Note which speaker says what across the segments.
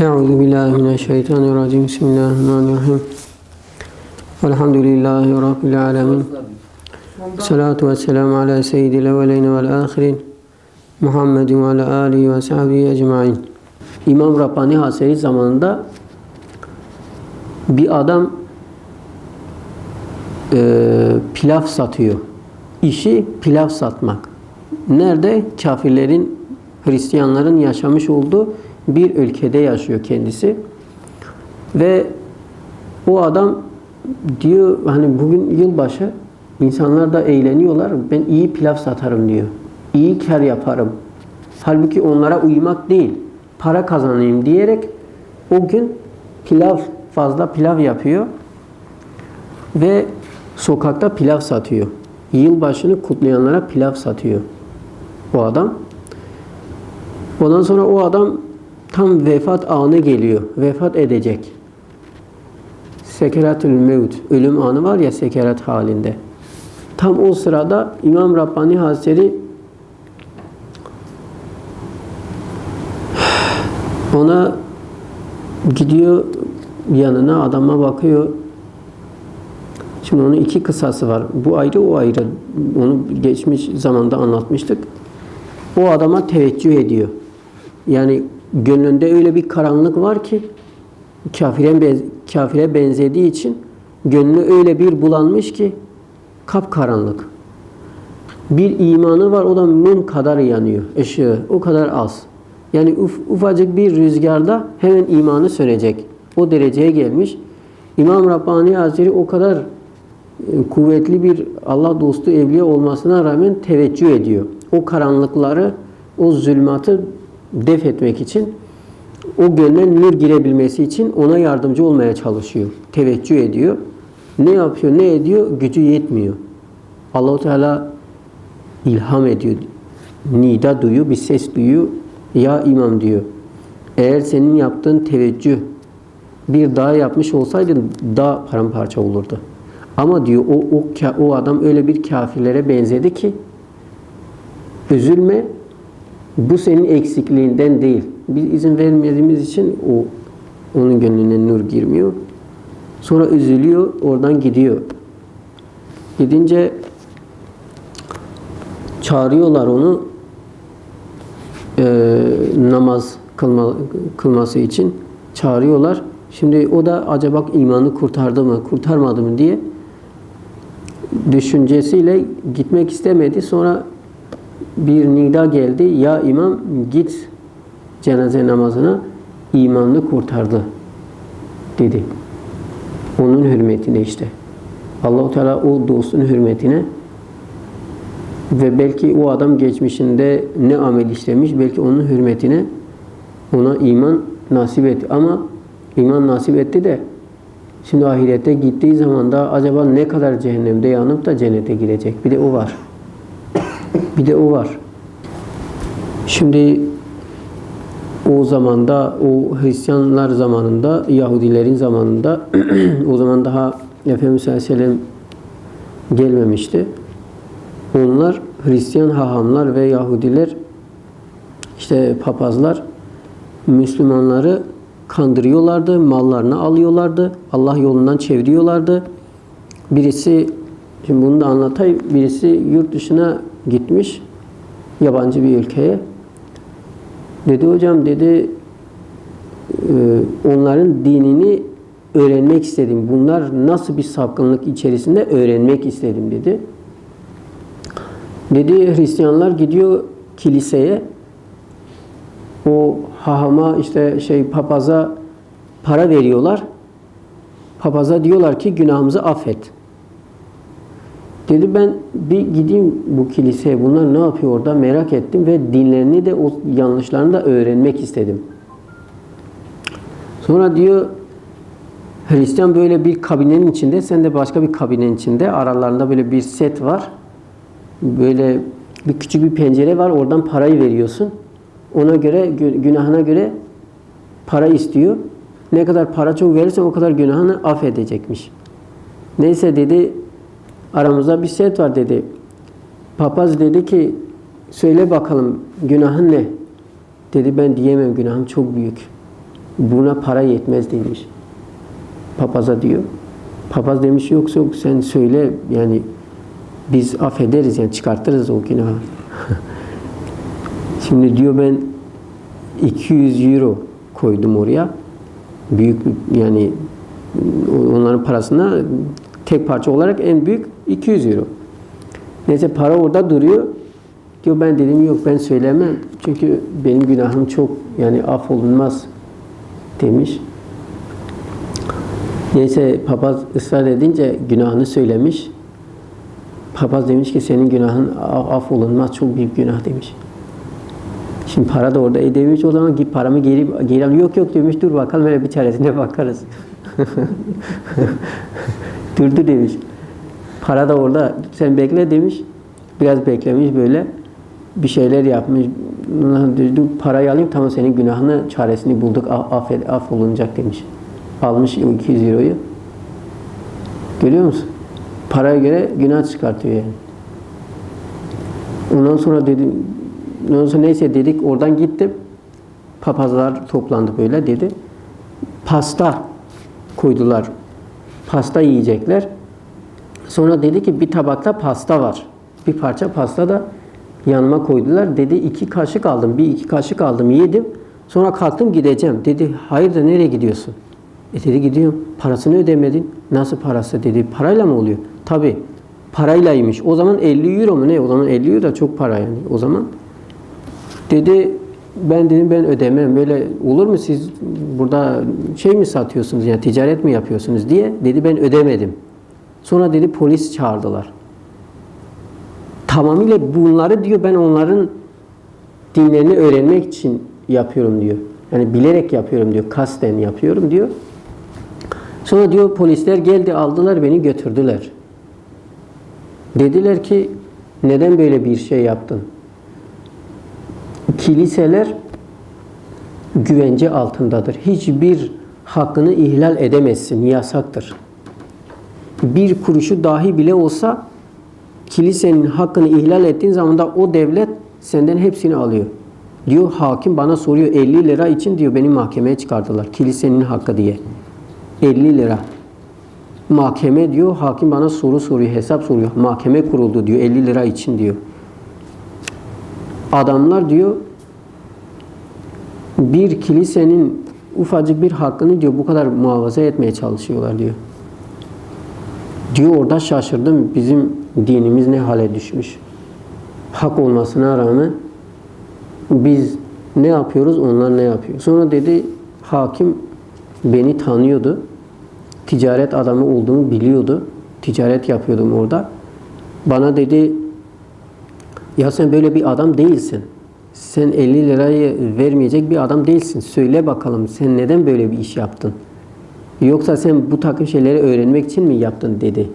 Speaker 1: Euzu billahi mineşşeytanirracim. Bismillahirrahmanirrahim. Elhamdülillahi rabbil alamin. Salatu vesselamu ala seyyidil evvelin ve'l ahirin. Muhammedin ve ala alihi ve sahbihi ecmaîn. İmam Rabbani Hazretleri zamanında bir adam e, pilav satıyor. İşi pilav satmak. Nerede? Kafirlerin, Hristiyanların yaşamış olduğu bir ülkede yaşıyor kendisi. Ve o adam diyor hani bugün yılbaşı insanlar da eğleniyorlar. Ben iyi pilav satarım diyor. İyi kar yaparım. Halbuki onlara uymak değil. Para kazanayım diyerek o gün pilav fazla pilav yapıyor ve sokakta pilav satıyor. Yılbaşını kutlayanlara pilav satıyor o adam. Ondan sonra o adam tam vefat anı geliyor. Vefat edecek. Sekeratül mevt, ölüm anı var ya sekerat halinde. Tam o sırada İmam Rabbani Hazretleri ona gidiyor yanına adama bakıyor. Şimdi onun iki kısası var. Bu ayrı o ayrı. Onu geçmiş zamanda anlatmıştık. O adama teveccüh ediyor. Yani gönlünde öyle bir karanlık var ki kafire, kafire benzediği için gönlü öyle bir bulanmış ki kapkaranlık. Bir imanı var o da mum kadar yanıyor. ışığı o kadar az. Yani uf, ufacık bir rüzgarda hemen imanı sönecek. O dereceye gelmiş. İmam Rabbani Hazretleri o kadar e, kuvvetli bir Allah dostu evliya olmasına rağmen teveccüh ediyor. O karanlıkları, o zulmatı def etmek için o gönle nur girebilmesi için ona yardımcı olmaya çalışıyor. Teveccüh ediyor. Ne yapıyor, ne ediyor? Gücü yetmiyor. Allahu Teala ilham ediyor. Nida duyuyor, bir ses duyuyor. Ya imam diyor. Eğer senin yaptığın teveccüh bir dağ yapmış olsaydın dağ paramparça olurdu. Ama diyor o, o, o adam öyle bir kafirlere benzedi ki üzülme bu senin eksikliğinden değil. Biz izin vermediğimiz için o onun gönlüne nur girmiyor. Sonra üzülüyor, oradan gidiyor. Gidince çağırıyorlar onu e, namaz kılma, kılması için çağırıyorlar. Şimdi o da acaba imanı kurtardı mı, kurtarmadı mı diye düşüncesiyle gitmek istemedi. Sonra bir nida geldi. Ya imam git cenaze namazına imanını kurtardı dedi. Onun hürmetine işte. Allahu Teala o dostun hürmetine ve belki o adam geçmişinde ne amel işlemiş belki onun hürmetine ona iman nasip etti. Ama iman nasip etti de şimdi ahirette gittiği zaman da acaba ne kadar cehennemde yanıp da cennete girecek? Bir de o var. Bir de o var. Şimdi o zamanda, o Hristiyanlar zamanında, Yahudilerin zamanında o zaman daha Efendimiz Aleyhisselam gelmemişti. Onlar Hristiyan hahamlar ve Yahudiler işte papazlar Müslümanları kandırıyorlardı, mallarını alıyorlardı, Allah yolundan çeviriyorlardı. Birisi, şimdi bunu da anlatayım, birisi yurt dışına gitmiş, yabancı bir ülkeye. Dedi hocam dedi onların dinini öğrenmek istedim. Bunlar nasıl bir sapkınlık içerisinde öğrenmek istedim dedi. Dedi Hristiyanlar gidiyor kiliseye o hahama işte şey papaza para veriyorlar. Papaza diyorlar ki günahımızı affet. Dedi ben bir gideyim bu kiliseye bunlar ne yapıyor orada merak ettim ve dinlerini de o yanlışlarını da öğrenmek istedim. Sonra diyor Hristiyan böyle bir kabinenin içinde sen de başka bir kabinenin içinde aralarında böyle bir set var. Böyle bir küçük bir pencere var oradan parayı veriyorsun. Ona göre günahına göre para istiyor. Ne kadar para çok verirsen o kadar günahını affedecekmiş. Neyse dedi aramızda bir set var dedi. Papaz dedi ki söyle bakalım günahın ne? Dedi ben diyemem günahım çok büyük. buna para yetmez demiş. Papaza diyor. Papaz demiş yoksa yok sen söyle yani biz affederiz yani çıkartırız o günahı. Şimdi diyor ben 200 euro koydum oraya. Büyük yani onların parasına tek parça olarak en büyük 200 euro. Neyse para orada duruyor. Diyor ben dedim yok ben söylemem. Çünkü benim günahım çok yani affolunmaz demiş. Neyse papaz ısrar edince günahını söylemiş. Papaz demiş ki senin günahın a- affolunmaz çok büyük günah demiş. Şimdi para da orada e demiş o zaman paramı geri geri al. Yok yok demiş dur bakalım hele bir çaresine bakarız. Durdu demiş. Para da orada sen bekle demiş. Biraz beklemiş böyle. Bir şeyler yapmış. Parayı alayım tamam senin günahını çaresini bulduk affet, affolunacak demiş. Almış o 200 euroyu. Görüyor musun? Paraya göre günah çıkartıyor yani. Ondan sonra dedim, ondan sonra neyse dedik oradan gittim. Papazlar toplandı böyle dedi. Pasta koydular. Pasta yiyecekler. Sonra dedi ki bir tabakta pasta var. Bir parça pasta da yanıma koydular. Dedi iki kaşık aldım. Bir iki kaşık aldım yedim. Sonra kalktım gideceğim. Dedi hayır da nereye gidiyorsun? E dedi gidiyorum. Parasını ödemedin. Nasıl parası dedi. Parayla mı oluyor? Tabi. Paraylaymış. O zaman 50 euro mu ne? O zaman 50 euro da çok para yani. O zaman dedi ben dedim ben ödemem. Böyle olur mu siz burada şey mi satıyorsunuz yani ticaret mi yapıyorsunuz diye. Dedi ben ödemedim. Sonra dedi polis çağırdılar. Tamamıyla bunları diyor ben onların dinlerini öğrenmek için yapıyorum diyor. Yani bilerek yapıyorum diyor. Kasten yapıyorum diyor. Sonra diyor polisler geldi aldılar beni götürdüler. Dediler ki neden böyle bir şey yaptın? Kiliseler güvence altındadır. Hiçbir hakkını ihlal edemezsin. Yasaktır. Bir kuruşu dahi bile olsa kilisenin hakkını ihlal ettiğin zaman da o devlet senden hepsini alıyor. Diyor hakim bana soruyor 50 lira için diyor beni mahkemeye çıkardılar. Kilisenin hakkı diye. 50 lira. Mahkeme diyor hakim bana soru soruyor, hesap soruyor. Mahkeme kuruldu diyor 50 lira için diyor. Adamlar diyor bir kilisenin ufacık bir hakkını diyor bu kadar muhafaza etmeye çalışıyorlar diyor. Diyor orada şaşırdım bizim dinimiz ne hale düşmüş. Hak olmasına rağmen biz ne yapıyoruz onlar ne yapıyor. Sonra dedi hakim beni tanıyordu. Ticaret adamı olduğumu biliyordu. Ticaret yapıyordum orada. Bana dedi ya sen böyle bir adam değilsin. Sen 50 lirayı vermeyecek bir adam değilsin. Söyle bakalım sen neden böyle bir iş yaptın? Yoksa sen bu takım şeyleri öğrenmek için mi yaptın dedi.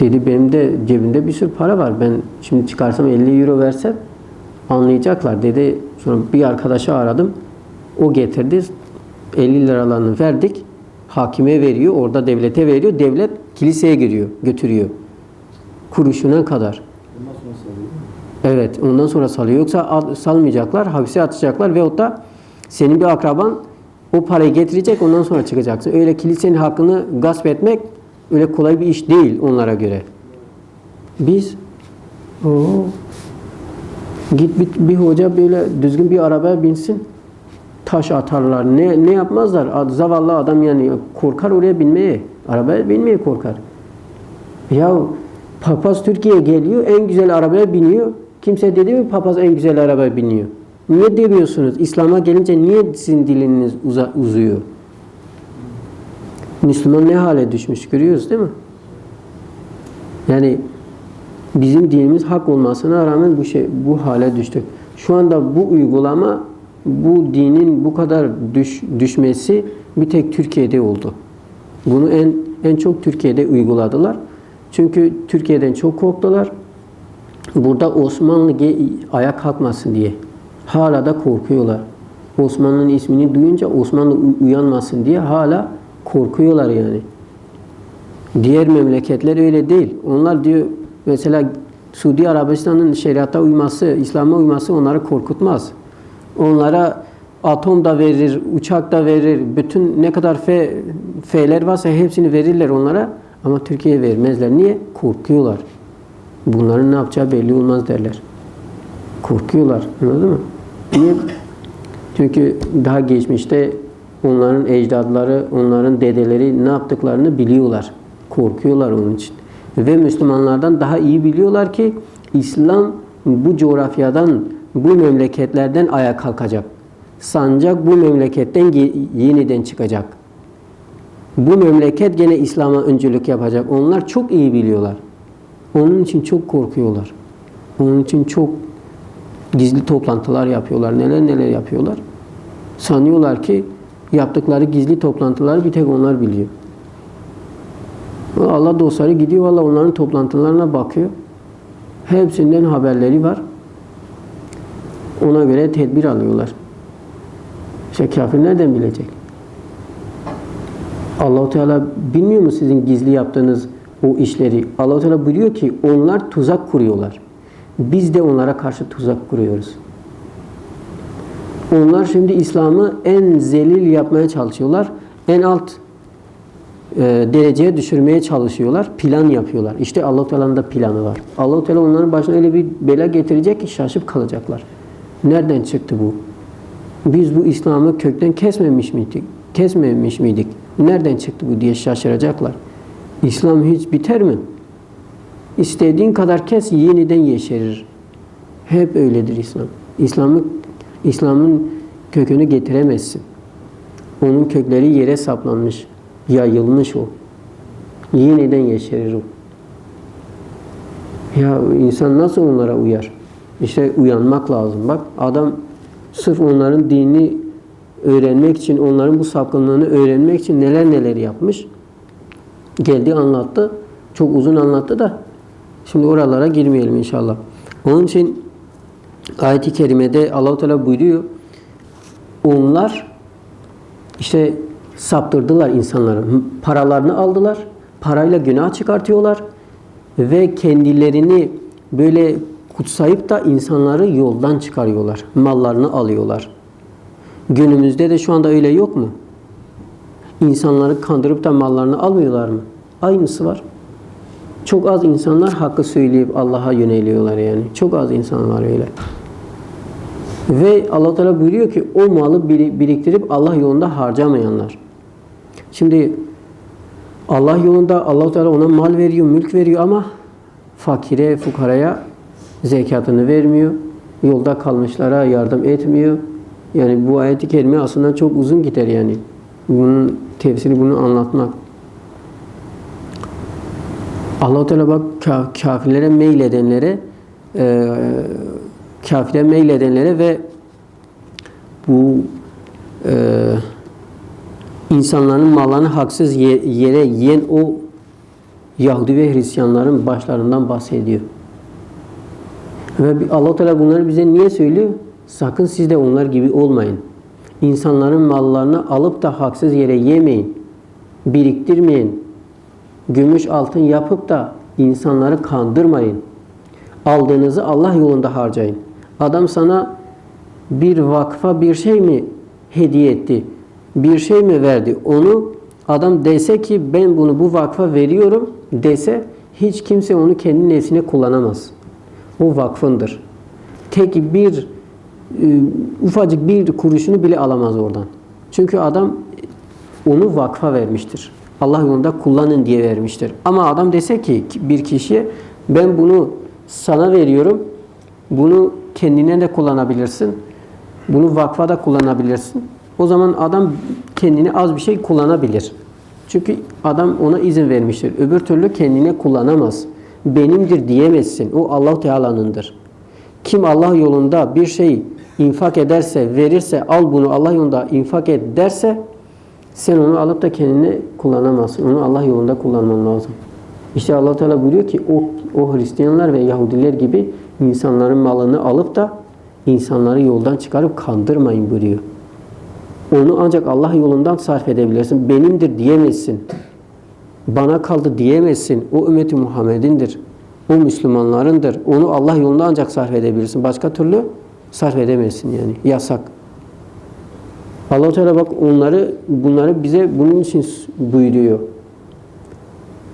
Speaker 1: Dedi benim de cebimde bir sürü para var. Ben şimdi çıkarsam 50 euro versem anlayacaklar dedi. Sonra bir arkadaşı aradım. O getirdi. 50 liralarını verdik. Hakime veriyor. Orada devlete veriyor. Devlet kiliseye giriyor, götürüyor. Kuruşuna kadar.
Speaker 2: Ondan sonra salıyor.
Speaker 1: Evet, ondan sonra salıyor. Yoksa al- salmayacaklar, hapise atacaklar veyahut da senin bir akraban o parayı getirecek, ondan sonra çıkacaksın. Öyle kilisenin hakkını gasp etmek öyle kolay bir iş değil onlara göre. Biz o git bir, bir hoca böyle düzgün bir arabaya binsin, taş atarlar. Ne ne yapmazlar? Zavallı adam yani korkar oraya binmeye. Arabaya binmeye korkar. Ya papaz Türkiye'ye geliyor, en güzel arabaya biniyor. Kimse dedi mi papaz en güzel arabaya biniyor? Niye demiyorsunuz? İslam'a gelince niye sizin diliniz uza, uzuyor? Müslüman ne hale düşmüş görüyoruz değil mi? Yani bizim dinimiz hak olmasına rağmen bu şey bu hale düştük. Şu anda bu uygulama bu dinin bu kadar düş, düşmesi bir tek Türkiye'de oldu. Bunu en en çok Türkiye'de uyguladılar. Çünkü Türkiye'den çok korktular. Burada Osmanlı ayak kalkmasın diye. Hala da korkuyorlar. Osmanlı'nın ismini duyunca Osmanlı u- uyanmasın diye hala korkuyorlar yani. Diğer memleketler öyle değil. Onlar diyor mesela Suudi Arabistan'ın şeriata uyması, İslam'a uyması onları korkutmaz. Onlara atom da verir, uçak da verir, bütün ne kadar fe, F'ler varsa hepsini verirler onlara ama Türkiye'ye vermezler. Niye? Korkuyorlar. Bunların ne yapacağı belli olmaz derler. Korkuyorlar. Anladın mı? Niye? Çünkü daha geçmişte onların ecdadları, onların dedeleri ne yaptıklarını biliyorlar. Korkuyorlar onun için. Ve Müslümanlardan daha iyi biliyorlar ki İslam bu coğrafyadan, bu memleketlerden ayağa kalkacak. Sancak bu memleketten yeniden çıkacak. Bu memleket gene İslam'a öncülük yapacak. Onlar çok iyi biliyorlar. Onun için çok korkuyorlar. Onun için çok gizli toplantılar yapıyorlar. Neler neler yapıyorlar. Sanıyorlar ki yaptıkları gizli toplantıları bir tek onlar biliyor. Allah dostları gidiyor valla onların toplantılarına bakıyor. Hepsinden haberleri var. Ona göre tedbir alıyorlar. İşte kafir nereden bilecek? Allahu Teala bilmiyor mu sizin gizli yaptığınız o işleri? Allahu Teala buyuruyor ki onlar tuzak kuruyorlar. Biz de onlara karşı tuzak kuruyoruz. Onlar şimdi İslam'ı en zelil yapmaya çalışıyorlar. En alt e, dereceye düşürmeye çalışıyorlar. Plan yapıyorlar. İşte Allah Teala'nın da planı var. Allah Teala onların başına öyle bir bela getirecek ki şaşıp kalacaklar. Nereden çıktı bu? Biz bu İslam'ı kökten kesmemiş miydik? Kesmemiş miydik? Nereden çıktı bu diye şaşıracaklar. İslam hiç biter mi? İstediğin kadar kes yeniden yeşerir. Hep öyledir İslam. İslam'ı İslam'ın kökünü getiremezsin. Onun kökleri yere saplanmış, yayılmış o. Yeniden yeşerir o. Ya insan nasıl onlara uyar? İşte uyanmak lazım. Bak adam sırf onların dinini öğrenmek için, onların bu sapkınlığını öğrenmek için neler neler yapmış. Geldi anlattı. Çok uzun anlattı da şimdi oralara girmeyelim inşallah. Onun için ayet-i kerimede Allah-u Teala buyuruyor. Onlar işte saptırdılar insanları. Paralarını aldılar. Parayla günah çıkartıyorlar. Ve kendilerini böyle kutsayıp da insanları yoldan çıkarıyorlar. Mallarını alıyorlar. Günümüzde de şu anda öyle yok mu? İnsanları kandırıp da mallarını almıyorlar mı? Aynısı var. Çok az insanlar hakkı söyleyip Allah'a yöneliyorlar yani. Çok az insan var öyle. Ve Allah Teala buyuruyor ki o malı biriktirip Allah yolunda harcamayanlar. Şimdi Allah yolunda Allah Teala ona mal veriyor, mülk veriyor ama fakire, fukaraya zekatını vermiyor. Yolda kalmışlara yardım etmiyor. Yani bu ayet-i kerime aslında çok uzun gider yani. Bunun tefsiri bunu anlatmak. Allah Teala bak kafirlere meyledenlere e, kafire meyledenlere ve bu e, insanların mallarını haksız yere yiyen o Yahudi ve Hristiyanların başlarından bahsediyor. Ve Allah Teala bunları bize niye söylüyor? Sakın siz de onlar gibi olmayın. İnsanların mallarını alıp da haksız yere yemeyin. Biriktirmeyin. Gümüş altın yapıp da insanları kandırmayın. Aldığınızı Allah yolunda harcayın. Adam sana bir vakfa bir şey mi hediye etti? Bir şey mi verdi? Onu adam dese ki ben bunu bu vakfa veriyorum dese hiç kimse onu kendi nefsine kullanamaz. O vakfındır. Tek bir e, ufacık bir kuruşunu bile alamaz oradan. Çünkü adam onu vakfa vermiştir. Allah yolunda kullanın diye vermiştir. Ama adam dese ki bir kişiye ben bunu sana veriyorum. Bunu kendine de kullanabilirsin. Bunu vakfa da kullanabilirsin. O zaman adam kendine az bir şey kullanabilir. Çünkü adam ona izin vermiştir. Öbür türlü kendine kullanamaz. Benimdir diyemezsin. O Allah Teala'nındır. Kim Allah yolunda bir şey infak ederse, verirse, al bunu Allah yolunda infak et derse sen onu alıp da kendine kullanamazsın. Onu Allah yolunda kullanman lazım. İşte Allah Teala buyuruyor ki o, o Hristiyanlar ve Yahudiler gibi insanların malını alıp da insanları yoldan çıkarıp kandırmayın buyuruyor. Onu ancak Allah yolundan sarf edebilirsin. Benimdir diyemezsin. Bana kaldı diyemezsin. O ümmeti Muhammed'indir. O Müslümanlarındır. Onu Allah yolunda ancak sarf edebilirsin. Başka türlü sarf edemezsin yani. Yasak. Allah Teala bak onları bunları bize bunun için buyuruyor.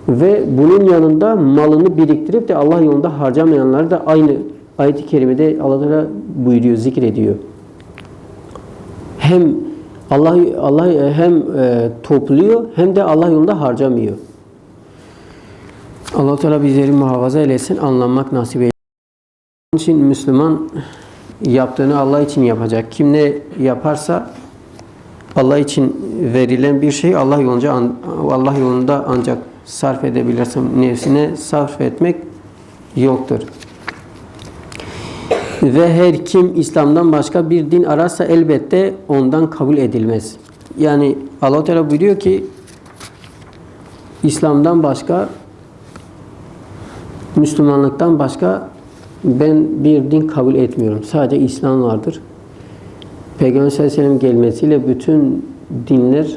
Speaker 1: Ve bunun yanında malını biriktirip de Allah yolunda harcamayanları da aynı ayet-i kerimede Allah Teala buyuruyor, zikrediyor. Hem Allah Allah hem e, topluyor hem de Allah yolunda harcamıyor. Allah Teala bizleri muhafaza eylesin, anlamak nasip eylesin. Onun için Müslüman yaptığını Allah için yapacak. Kim ne yaparsa Allah için verilen bir şey Allah yolunca Allah yolunda ancak sarf edebilirsin. Nefsine sarf etmek yoktur. Ve her kim İslam'dan başka bir din ararsa elbette ondan kabul edilmez. Yani Allah Teala buyuruyor ki İslam'dan başka Müslümanlıktan başka ben bir din kabul etmiyorum. Sadece İslam vardır. Peygamber sallallahu aleyhi ve sellem gelmesiyle bütün dinler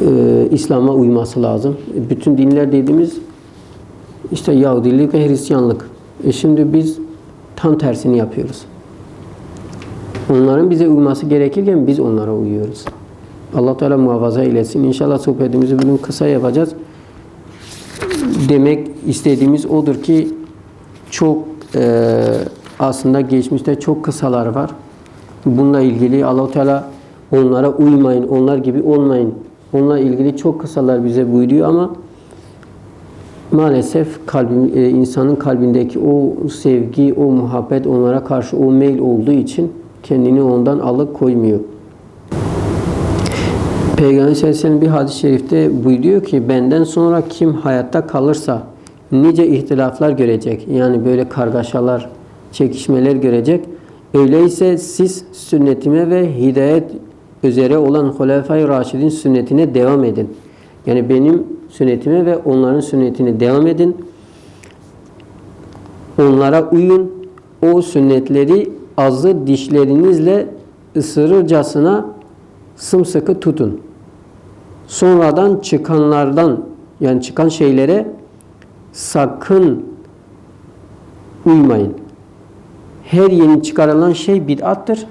Speaker 1: e, İslam'a uyması lazım. Bütün dinler dediğimiz işte Yahudilik ve Hristiyanlık. E şimdi biz tam tersini yapıyoruz. Onların bize uyması gerekirken biz onlara uyuyoruz. Allah Teala muhafaza eylesin. İnşallah sohbetimizi bugün kısa yapacağız. Demek istediğimiz odur ki çok e, aslında geçmişte çok kısalar var. Bununla ilgili Allah Teala onlara uymayın, onlar gibi olmayın. Onunla ilgili çok kısalar bize buyuruyor ama maalesef kalbim, e, insanın kalbindeki o sevgi, o muhabbet onlara karşı o meyil olduğu için kendini ondan alıkoymuyor. Peygamber sallallahu bir hadis-i şerifte buyuruyor ki benden sonra kim hayatta kalırsa nice ihtilaflar görecek. Yani böyle kargaşalar, çekişmeler görecek. Öyleyse siz sünnetime ve hidayet üzere olan Hulefai Raşidin sünnetine devam edin. Yani benim sünnetime ve onların sünnetine devam edin. Onlara uyun. O sünnetleri azı dişlerinizle ısırırcasına sımsıkı tutun. Sonradan çıkanlardan yani çıkan şeylere sakın uymayın. Her yeni çıkarılan şey bid'attır.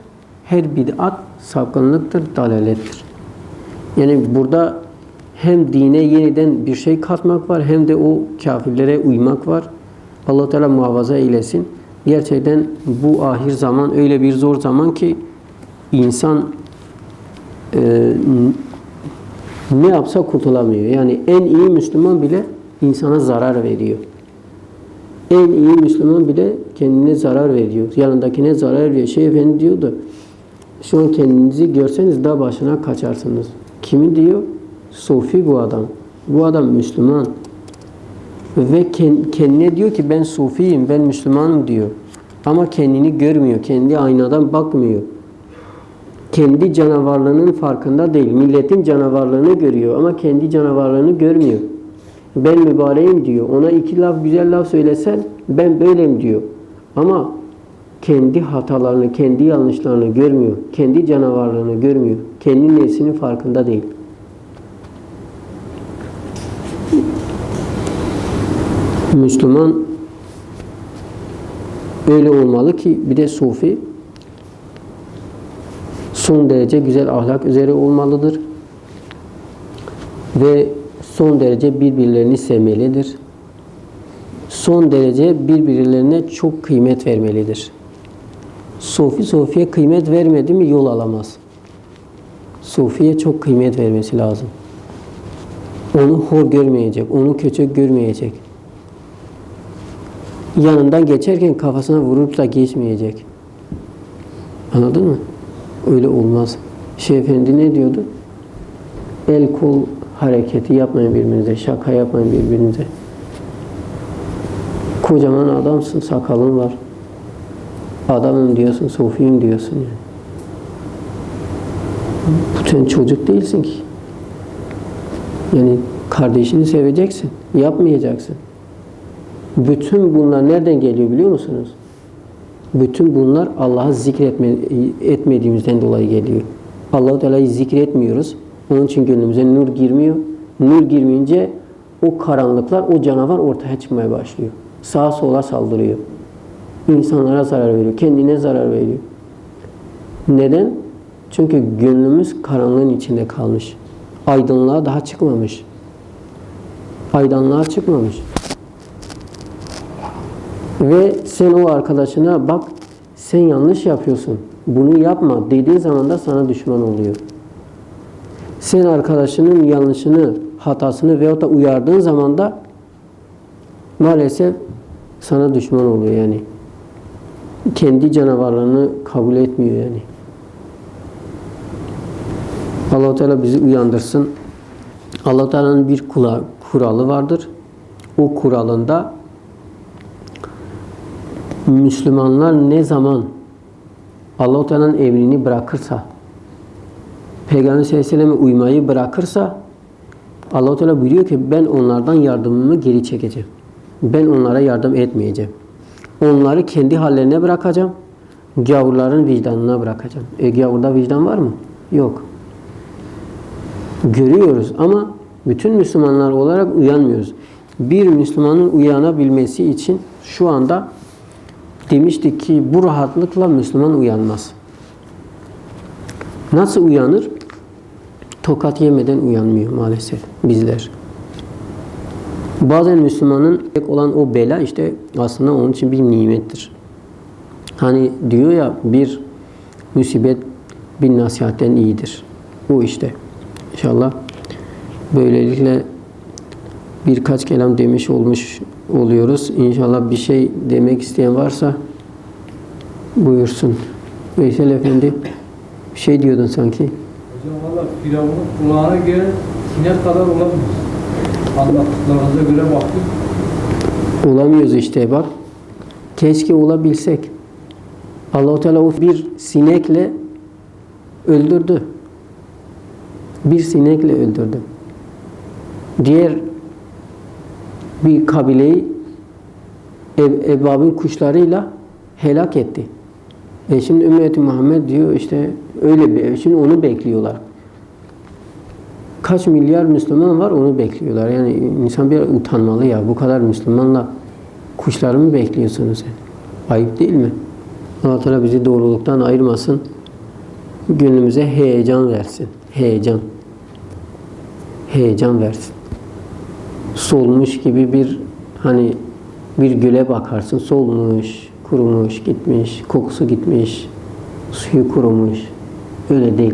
Speaker 1: Her bid'at sapkınlıktır, dalalettir. Yani burada hem dine yeniden bir şey katmak var hem de o kafirlere uymak var. Allah Teala muhafaza eylesin. Gerçekten bu ahir zaman öyle bir zor zaman ki insan e, ne yapsa kurtulamıyor. Yani en iyi Müslüman bile insana zarar veriyor. En iyi Müslüman bile kendine zarar veriyor. Yanındakine zarar veriyor. Şey efendi diyordu. Şu an kendinizi görseniz dağ başına kaçarsınız. Kimi diyor? Sufi bu adam. Bu adam Müslüman. Ve kendine diyor ki ben Sufiyim, ben Müslümanım diyor. Ama kendini görmüyor. Kendi aynadan bakmıyor. Kendi canavarlığının farkında değil. Milletin canavarlığını görüyor ama kendi canavarlığını görmüyor. Ben mübareğim diyor. Ona iki laf güzel laf söylesen ben böyleyim diyor. Ama kendi hatalarını, kendi yanlışlarını görmüyor. Kendi canavarlığını görmüyor. Kendi nefsinin farkında değil. Müslüman öyle olmalı ki bir de sufi son derece güzel ahlak üzere olmalıdır. Ve son derece birbirlerini sevmelidir. Son derece birbirlerine çok kıymet vermelidir. Sofi Sofi'ye kıymet vermedi mi yol alamaz. Sofi'ye çok kıymet vermesi lazım. Onu hor görmeyecek, onu kötü görmeyecek. Yanından geçerken kafasına vurup da geçmeyecek. Anladın mı? Öyle olmaz. Şeyh Efendi ne diyordu? El kol hareketi yapmayın birbirinize, şaka yapmayın birbirinize. Kocaman adamsın, sakalın var. Adamım diyorsun, sofiyim diyorsun yani. Bu sen çocuk değilsin ki. Yani kardeşini seveceksin, yapmayacaksın. Bütün bunlar nereden geliyor biliyor musunuz? Bütün bunlar Allah'ı zikretme, etmediğimizden dolayı geliyor. Allah-u Teala'yı zikretmiyoruz. Onun için gönlümüze nur girmiyor. Nur girmeyince o karanlıklar, o canavar ortaya çıkmaya başlıyor. Sağa sola saldırıyor. İnsanlara zarar veriyor. Kendine zarar veriyor. Neden? Çünkü gönlümüz karanlığın içinde kalmış. Aydınlığa daha çıkmamış. Aydınlığa çıkmamış. Ve sen o arkadaşına bak sen yanlış yapıyorsun. Bunu yapma dediğin zaman da sana düşman oluyor. Sen arkadaşının yanlışını, hatasını veyahut da uyardığın zaman da maalesef sana düşman oluyor yani. Kendi canavarlarını kabul etmiyor yani. allah Teala bizi uyandırsın. allah Teala'nın bir kuralı vardır. O kuralında Müslümanlar ne zaman allah Teala'nın emrini bırakırsa, Peygamber sallallahu aleyhi ve selleme uymayı bırakırsa allah Teala buyuruyor ki ben onlardan yardımımı geri çekeceğim. Ben onlara yardım etmeyeceğim. Onları kendi hallerine bırakacağım. Gavurların vicdanına bırakacağım. E gavurda vicdan var mı? Yok. Görüyoruz ama bütün Müslümanlar olarak uyanmıyoruz. Bir Müslümanın uyanabilmesi için şu anda demiştik ki bu rahatlıkla Müslüman uyanmaz. Nasıl uyanır? Tokat yemeden uyanmıyor maalesef bizler. Bazen Müslümanın tek olan o bela işte aslında onun için bir nimettir. Hani diyor ya bir musibet bir nasihatten iyidir. Bu işte. İnşallah böylelikle birkaç kelam demiş olmuş oluyoruz. İnşallah bir şey demek isteyen varsa buyursun. Veysel Efendi bir şey diyordun sanki.
Speaker 2: Hocam valla Firavun'un kulağına gelen sinek kadar olamaz. Anlattıklarınıza göre baktık.
Speaker 1: Olamıyoruz işte bak. Keşke olabilsek. Allahu Teala o bir sinekle öldürdü. Bir sinekle öldürdü. Diğer bir kabileyi ebabın kuşlarıyla helak etti. E şimdi ümmeti Muhammed diyor işte öyle bir şimdi onu bekliyorlar. Kaç milyar Müslüman var onu bekliyorlar. Yani insan bir utanmalı ya. Bu kadar Müslümanla kuşları mı bekliyorsunuz sen? Ayıp değil mi? Allah Teala bizi doğruluktan ayırmasın. Gönlümüze heyecan versin. Heyecan. Heyecan versin. Solmuş gibi bir hani bir güle bakarsın. Solmuş, kurumuş, gitmiş, kokusu gitmiş, suyu kurumuş. Öyle değil.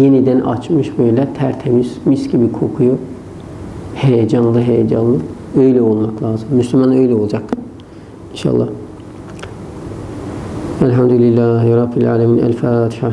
Speaker 1: Yeniden açmış böyle tertemiz, mis gibi kokuyor. Heyecanlı heyecanlı. Öyle olmak lazım. Müslüman öyle olacak. İnşallah. Elhamdülillahi Rabbil Alemin. El Fatiha.